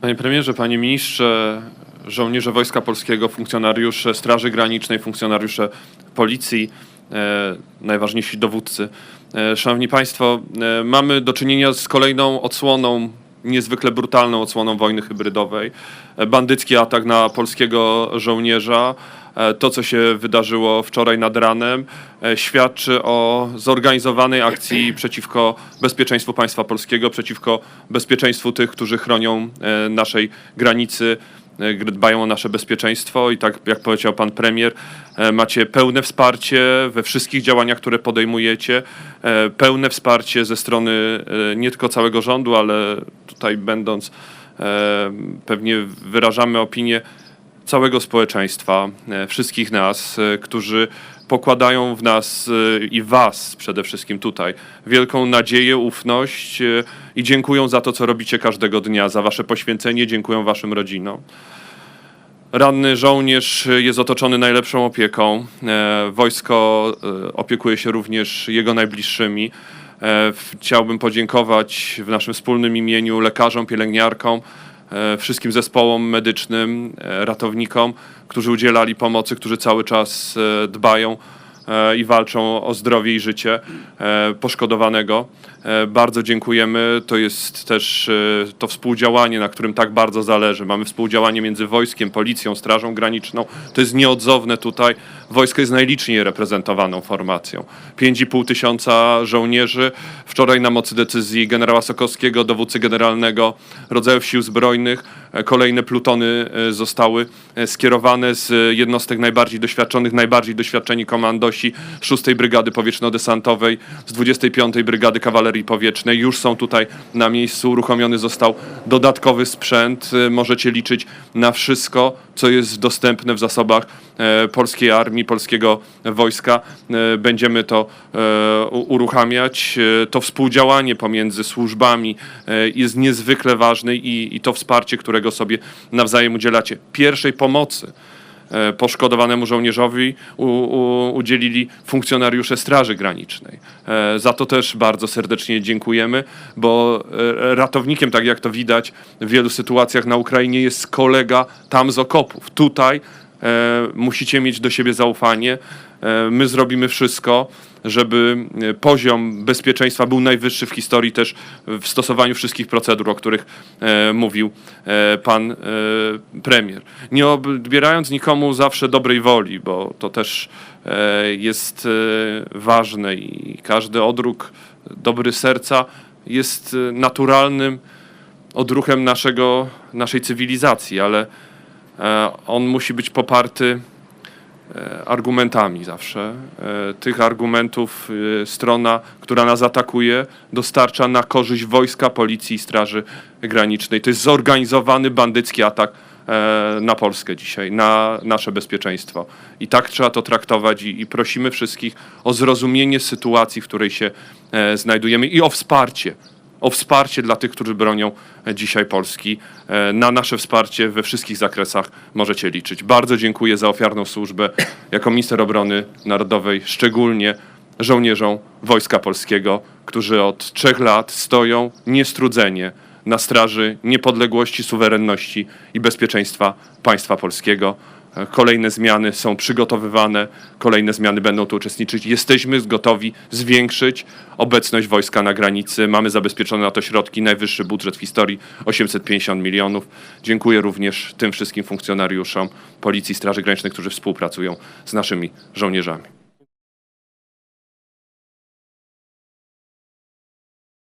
Panie premierze, panie ministrze, żołnierze Wojska Polskiego, funkcjonariusze Straży Granicznej, funkcjonariusze Policji, e, najważniejsi dowódcy. E, szanowni Państwo, e, mamy do czynienia z kolejną odsłoną, niezwykle brutalną odsłoną wojny hybrydowej. E, bandycki atak na polskiego żołnierza. E, To, co się wydarzyło wczoraj nad ranem, e, świadczy o zorganizowanej akcji przeciwko bezpieczeństwu państwa polskiego, przeciwko bezpieczeństwu tych, którzy chronią e, naszej granicy, dbają o nasze bezpieczeństwo. I tak jak powiedział pan premier, macie pełne wsparcie we wszystkich działaniach, które podejmujecie, pełne wsparcie ze strony nie tylko całego rządu, ale tutaj będąc pewnie wyrażamy opinię całego społeczeństwa, e, wszystkich nas, e, którzy pokładają w nas e, i was przede wszystkim tutaj wielką nadzieję, ufność i dziękują za to, co robicie każdego dnia, za wasze poświęcenie, dziękują waszym rodzinom. Ranny żołnierz jest otoczony najlepszą opieką. Wojsko opiekuje się również jego najbliższymi. Chciałbym podziękować w naszym wspólnym imieniu lekarzom, pielęgniarkom, wszystkim zespołom medycznym, e, ratownikom, którzy udzielali pomocy, którzy cały czas e, dbają e, i walczą o zdrowie i życie e, poszkodowanego. E, Bardzo dziękujemy. To jest też e, to współdziałanie, na którym tak bardzo zależy. Mamy współdziałanie między wojskiem, policją, strażą graniczną. To jest nieodzowne tutaj. Wojsko jest najliczniej reprezentowaną formacją. 5,5 tysiąca żołnierzy. Wczoraj na mocy decyzji generała Sokowskiego, dowódcy generalnego rodzajów sił zbrojnych, e, kolejne plutony e, zostały e, skierowane z jednostek najbardziej doświadczonych, najbardziej doświadczeni komandosi 6 Brygady Powietrzno-Desantowej, z 25 Brygady Kawalerii Powietrznej. Już są tutaj na miejscu. Uruchomiony został dodatkowy sprzęt. Możecie liczyć na wszystko, co jest dostępne w zasobach polskiej armii, polskiego wojska. E, Będziemy to e, uruchamiać. E, To współdziałanie pomiędzy służbami jest niezwykle ważne i, to wsparcie, którego sobie nawzajem udzielacie. Pierwszej pomocy poszkodowanemu żołnierzowi udzielili funkcjonariusze Straży Granicznej. Za to też bardzo serdecznie dziękujemy, bo ratownikiem, tak jak to widać w wielu sytuacjach na Ukrainie, jest kolega tam z okopów. Tutaj musicie mieć do siebie zaufanie. E, My zrobimy wszystko, żeby e, poziom bezpieczeństwa był najwyższy w historii też w stosowaniu wszystkich procedur, o których e, mówił e, pan e, premier. Nie odbierając nikomu zawsze dobrej woli, bo to też e, jest e, ważne i każdy odruch dobry serca jest e, naturalnym odruchem naszego, naszej cywilizacji, ale e, on musi być poparty e, argumentami zawsze. E, Tych argumentów e, strona, która nas atakuje, dostarcza na korzyść wojska, policji i straży granicznej. To jest zorganizowany bandycki atak e, na Polskę dzisiaj, na nasze bezpieczeństwo. I tak trzeba to traktować i, i prosimy wszystkich o zrozumienie sytuacji, w której się e, znajdujemy i o wsparcie o wsparcie dla tych, którzy bronią e, dzisiaj Polski. E, Na nasze wsparcie we wszystkich zakresach możecie liczyć. Bardzo dziękuję za ofiarną służbę jako minister obrony narodowej, szczególnie żołnierzom Wojska Polskiego, którzy od trzech lat stoją niestrudzenie na straży niepodległości, suwerenności i bezpieczeństwa państwa polskiego. E, Kolejne zmiany są przygotowywane, kolejne zmiany będą tu uczestniczyć. Jesteśmy gotowi zwiększyć obecność wojska na granicy. Mamy zabezpieczone na to środki, najwyższy budżet w historii 850 milionów. Dziękuję również tym wszystkim funkcjonariuszom Policji, Straży Granicznej, którzy współpracują z naszymi żołnierzami.